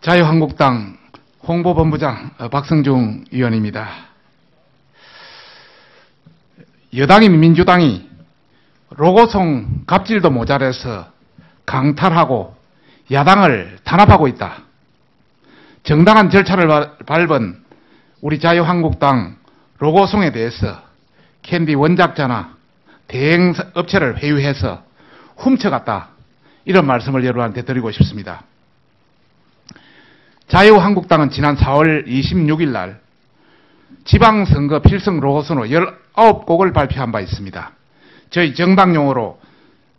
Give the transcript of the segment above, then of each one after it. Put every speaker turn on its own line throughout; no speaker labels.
자유한국당 홍보본부장 어, 박성중 의원입니다. 여당인 민주당이 로고송 갑질도 모자라서 강탈하고 야당을 탄압하고 있다. 정당한 절차를 밟은 우리 자유한국당 로고송에 대해서 캔디 원작자나 대행 업체를 회유해서 훔쳐갔다. 이런 말씀을 여러분한테 드리고 싶습니다. 자유한국당은 지난 4월 26일 날 지방선거 필승 로고선으로 19곡을 발표한 바 있습니다. 저희 정당 용어로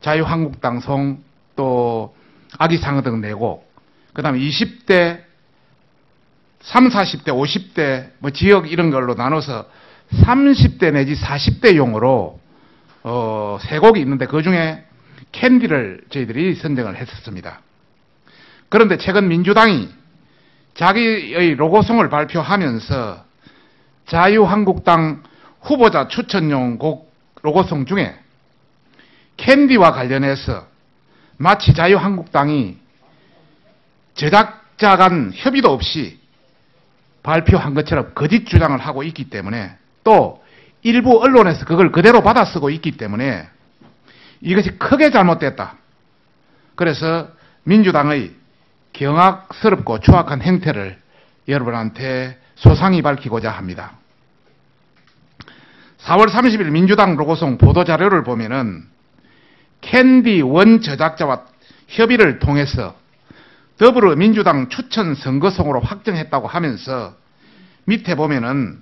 자유한국당 송, 또 아기상어 등 4곡, 그 다음에 20대, 3, 40대, 50대, 뭐 지역 이런 걸로 나눠서 30대 내지 40대 용어로 어, 3곡이 있는데 그 중에 캔디를 저희들이 선정을 했었습니다. 그런데 최근 민주당이 자기의 로고송을 발표하면서 자유한국당 후보자 추천용 곡 로고송 중에 캔디와 관련해서 마치 자유한국당이 제작자 간 협의도 없이 발표한 것처럼 거짓 주장을 하고 있기 때문에 또 일부 언론에서 그걸 그대로 받아쓰고 있기 때문에 이것이 크게 잘못됐다. 그래서 민주당의 경악스럽고 추악한 행태를 여러분한테 소상히 밝히고자 합니다. 4월 30일 민주당 로고송 보도자료를 보면은 캔디 원 저작자와 협의를 통해서 더불어민주당 추천 선거송으로 확정했다고 하면서 밑에 보면은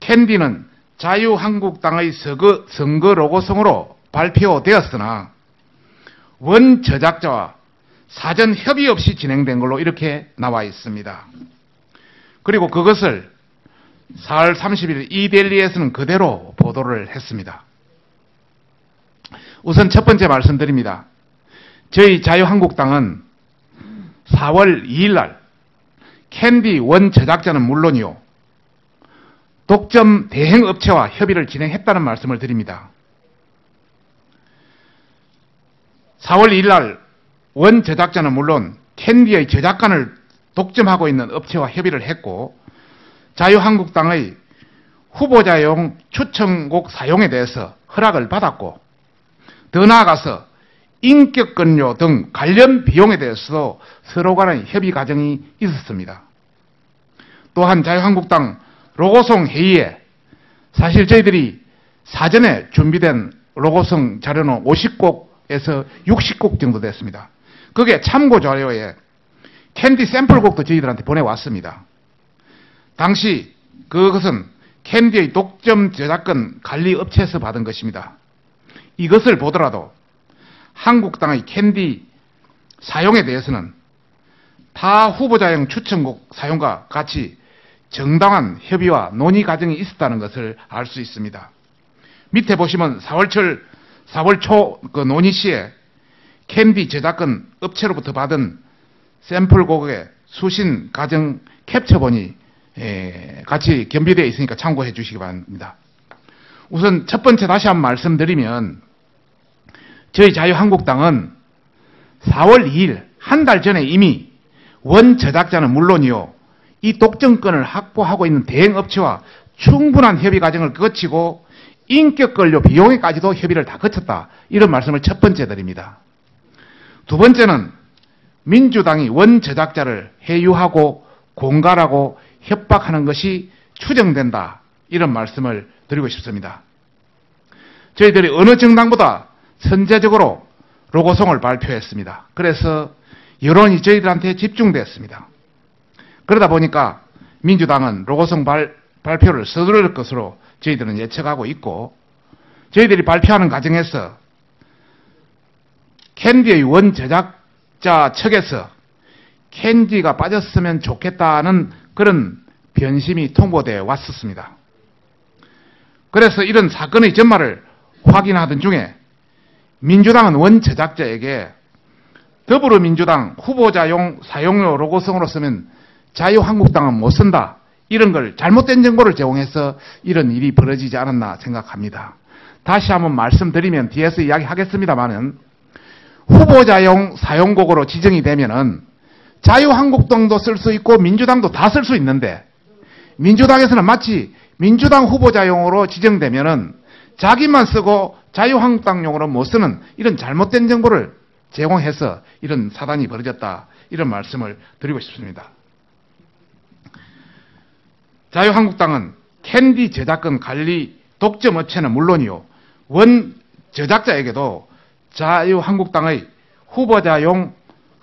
캔디는 자유한국당의 선거, 로고송으로 발표되었으나 원 저작자와 사전 협의 없이 진행된 걸로 이렇게 나와 있습니다. 그리고 그것을 4월 30일 이델리에서는 그대로 보도를 했습니다. 우선 첫 번째 말씀드립니다. 저희 자유한국당은 4월 2일 날 캔디 원 제작자는 물론이요. 독점 대행업체와 협의를 진행했다는 말씀을 드립니다. 4월 2일 날 원 제작자는 물론 캔디의 제작권을 독점하고 있는 업체와 협의를 했고 자유한국당의 후보자용 추천곡 사용에 대해서 허락을 받았고 더 나아가서 인격근료 등 관련 비용에 대해서도 서로 간의 협의 과정이 있었습니다. 또한 자유한국당 로고송 회의에 사실 저희들이 사전에 준비된 로고송 자료는 50곡에서 60곡 정도 됐습니다. 그게 참고 자료에 캔디 샘플곡도 저희들한테 보내왔습니다. 당시 그것은 캔디의 독점 저작권 관리 업체에서 받은 것입니다. 이것을 보더라도 한국당의 캔디 사용에 대해서는 타 후보자용 추천곡 사용과 같이 정당한 협의와 논의 과정이 있었다는 것을 알 수 있습니다. 밑에 보시면 4월철 4월 초 그 논의 시에 캔디 제작권 업체로부터 받은 샘플 곡의 수신 과정 캡처본이 예, 같이 겸비되어 있으니까 참고해 주시기 바랍니다. 우선 첫 번째 다시 한번 말씀드리면 저희 자유한국당은 4월 2일 한 달 전에 이미 원 저작자는 물론이요 이 독점권을 확보하고 있는 대행업체와 충분한 협의 과정을 거치고 인격 권료 비용에까지도 협의를 다 거쳤다. 이런 말씀을 첫 번째 드립니다. 두 번째는 민주당이 원 저작자를 해유하고 공갈하고 협박하는 것이 추정된다. 이런 말씀을 드리고 싶습니다. 저희들이 어느 정당보다 선제적으로 로고송을 발표했습니다. 그래서 여론이 저희들한테 집중됐습니다. 그러다 보니까 민주당은 로고송 발, 발표를 서두를 것으로 저희들은 예측하고 있고 저희들이 발표하는 과정에서 캔디의 원 제작자 측에서 캔디가 빠졌으면 좋겠다는 그런 변심이 통보되어 왔었습니다. 그래서 이런 사건의 전말을 확인하던 중에 민주당은 원 제작자에게 더불어민주당 후보자용 사용료 로고성으로 쓰면 자유한국당은 못 쓴다. 이런 걸 잘못된 정보를 제공해서 이런 일이 벌어지지 않았나 생각합니다. 다시 한번 말씀드리면 뒤에서 이야기하겠습니다만은 후보자용 사용곡으로 지정이 되면은 자유한국당도 쓸 수 있고 민주당도 다 쓸 수 있는데 민주당에서는 마치 민주당 후보자용으로 지정되면은 자기만 쓰고 자유한국당용으로 못 쓰는 이런 잘못된 정보를 제공해서 이런 사단이 벌어졌다. 이런 말씀을 드리고 싶습니다. 자유한국당은 캔디 저작권 관리 독점 업체는 물론이요. 원 저작자에게도 자유한국당의 후보자용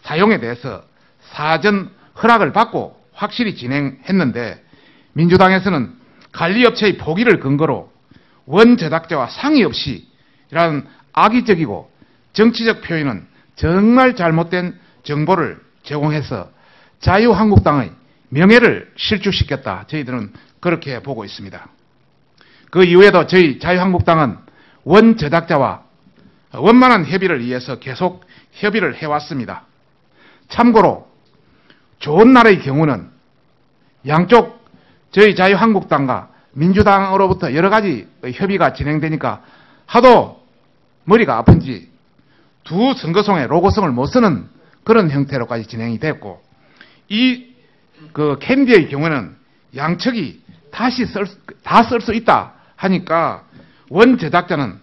사용에 대해서 사전 허락을 받고 확실히 진행했는데 민주당에서는 관리업체의 포기를 근거로 원 제작자와 상의 없이 이런 악의적이고 정치적 표현은 정말 잘못된 정보를 제공해서 자유한국당의 명예를 실추시켰다. 저희들은 그렇게 보고 있습니다. 그 이후에도 저희 자유한국당은 원 제작자와 원만한 협의를 위해서 계속 협의를 해왔습니다. 참고로 좋은 날의 경우는 양쪽 저희 자유한국당과 민주당으로부터 여러 가지 협의가 진행되니까 하도 머리가 아픈지 두 선거송에 로고성을 못 쓰는 그런 형태로까지 진행이 됐고 이 그 캔디의 경우는 양측이 다시 다쓸 수 있다 하니까 원 제작자는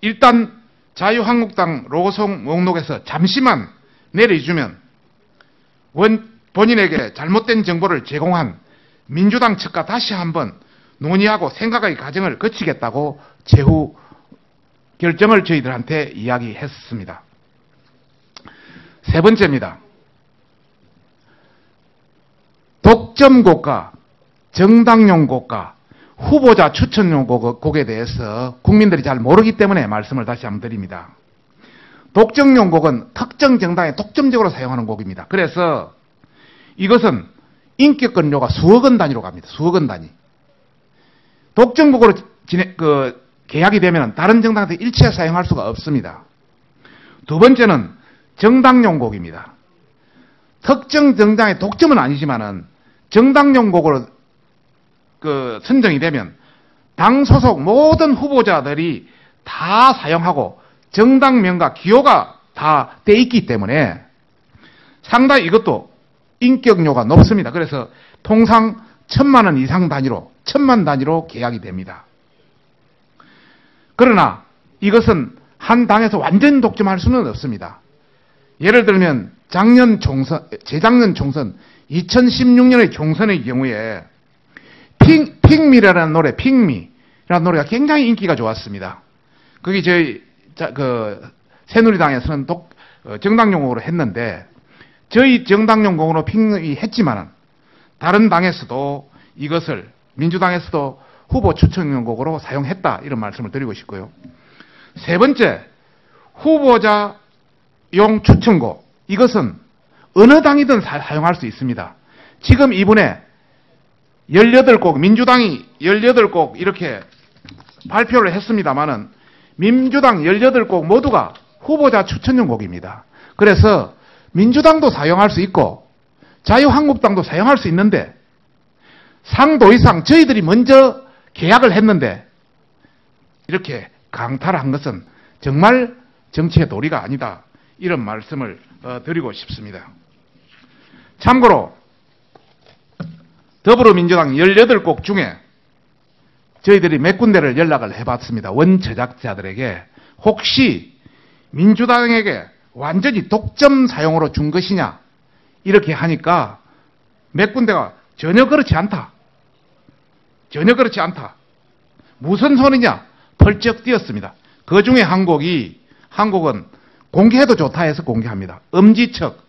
일단 자유한국당 로고송 목록에서 잠시만 내려주면 원 본인에게 잘못된 정보를 제공한 민주당 측과 다시 한번 논의하고 생각의 과정을 거치겠다고 제후 결정을 저희들한테 이야기했습니다. 세 번째입니다. 독점 고가, 정당용 고가, 후보자 추천 용 곡에 대해서 국민들이 잘 모르기 때문에 말씀을 다시 한번 드립니다. 독점 용 곡은 특정 정당에 독점적으로 사용하는 곡입니다. 그래서 이것은 인격권료가 수억 원 단위로 갑니다. 수억 원 단위. 독점곡으로 진행, 그, 계약이 되면 다른 정당한테 일체 사용할 수가 없습니다. 두 번째는 정당용 곡입니다. 특정 정당의 독점은 아니지만은 정당용 곡으로 그 선정이 되면 당 소속 모든 후보자들이 다 사용하고 정당명과 기호가 다 돼 있기 때문에 상당히 이것도 인격료가 높습니다. 그래서 통상 천만 원 이상 단위로 천만 단위로 계약이 됩니다. 그러나 이것은 한 당에서 완전 독점할 수는 없습니다. 예를 들면 작년 총선, 재작년 총선, 2016년의 총선의 경우에 핑, 핑미라는 노래, 핑미라는 노래가 굉장히 인기가 좋았습니다. 그게 저희, 자, 그, 새누리당에서는 독, 어, 정당용어로 했는데, 저희 정당용공으로 핑미 했지만은, 다른 당에서도 이것을, 민주당에서도 후보 추천용곡으로 사용했다. 이런 말씀을 드리고 싶고요. 세 번째, 후보자 용 추천곡. 이것은 어느 당이든 사 용할 수 있습니다. 지금 이분의 18곡, 민주당이 18곡 이렇게 발표를 했습니다만은 민주당 18곡 모두가 후보자 추천용 곡입니다. 그래서 민주당도 사용할 수 있고 자유한국당도 사용할 수 있는데 상도 이상 저희들이 먼저 계약을 했는데 이렇게 강탈한 것은 정말 정치의 도리가 아니다. 이런 말씀을 어, 드리고 싶습니다. 참고로 더불어민주당 18곡 중에 저희들이 몇 군데를 연락을 해봤습니다. 원제작자들에게 혹시 민주당에게 완전히 독점 사용으로 준 것이냐 이렇게 하니까 몇 군데가 전혀 그렇지 않다. 전혀 그렇지 않다. 무슨 소리냐? 펄쩍 뛰었습니다. 그 중에 한 곡이 한 곡은 공개해도 좋다 해서 공개합니다. 엄지척.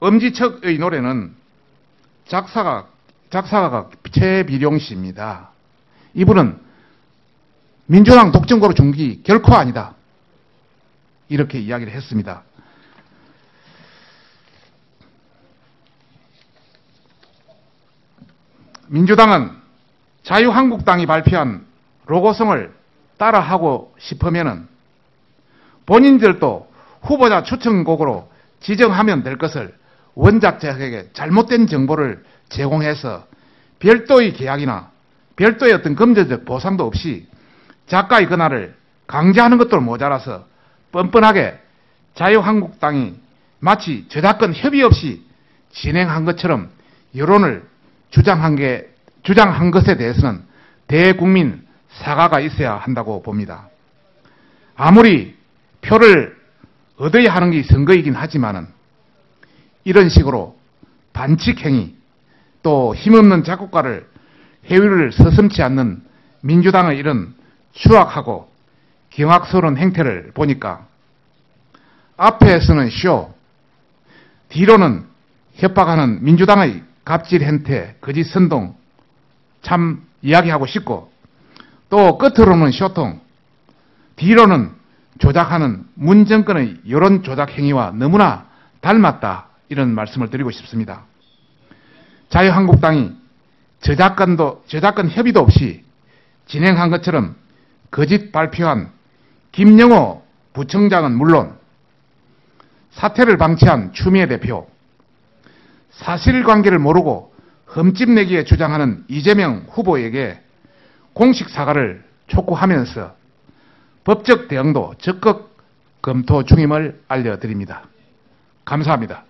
엄지척의 노래는 작사가 작사가 최비룡 씨입니다. 이분은 민주당 독점고로 중기 결코 아니다. 이렇게 이야기를 했습니다. 민주당은 자유한국당이 발표한 로고성을 따라하고 싶으면 본인들도 후보자 추천곡으로 지정하면 될 것을 원작자에게 잘못된 정보를 제공해서 별도의 계약이나 별도의 어떤 금전적 보상도 없이 작가의 권한을 강제하는 것도 모자라서 뻔뻔하게 자유한국당이 마치 저작권 협의 없이 진행한 것처럼 여론을 주장한 게 주장한 것에 대해서는 대국민 사과가 있어야 한다고 봅니다. 아무리 표를 얻어야 하는 게 선거이긴 하지만은 이런 식으로 반칙행위 또 힘없는 작곡가를 해위를 서슴지 않는 민주당의 이런 추악하고 경악스러운 행태를 보니까 앞에서는 쇼, 뒤로는 협박하는 민주당의 갑질 행태, 거짓 선동 참 이야기하고 싶고 또 끝으로는 쇼통, 뒤로는 조작하는 문정권의 여론 조작 행위와 너무나 닮았다 이런 말씀을 드리고 싶습니다. 자유한국당이 저작권도 저작권 협의도 없이 진행한 것처럼 거짓 발표한 김영호 부청장은 물론 사퇴를 방치한 추미애 대표, 사실관계를 모르고 흠집내기에 주장하는 이재명 후보에게 공식 사과를 촉구하면서 법적 대응도 적극 검토 중임을 알려드립니다. 감사합니다.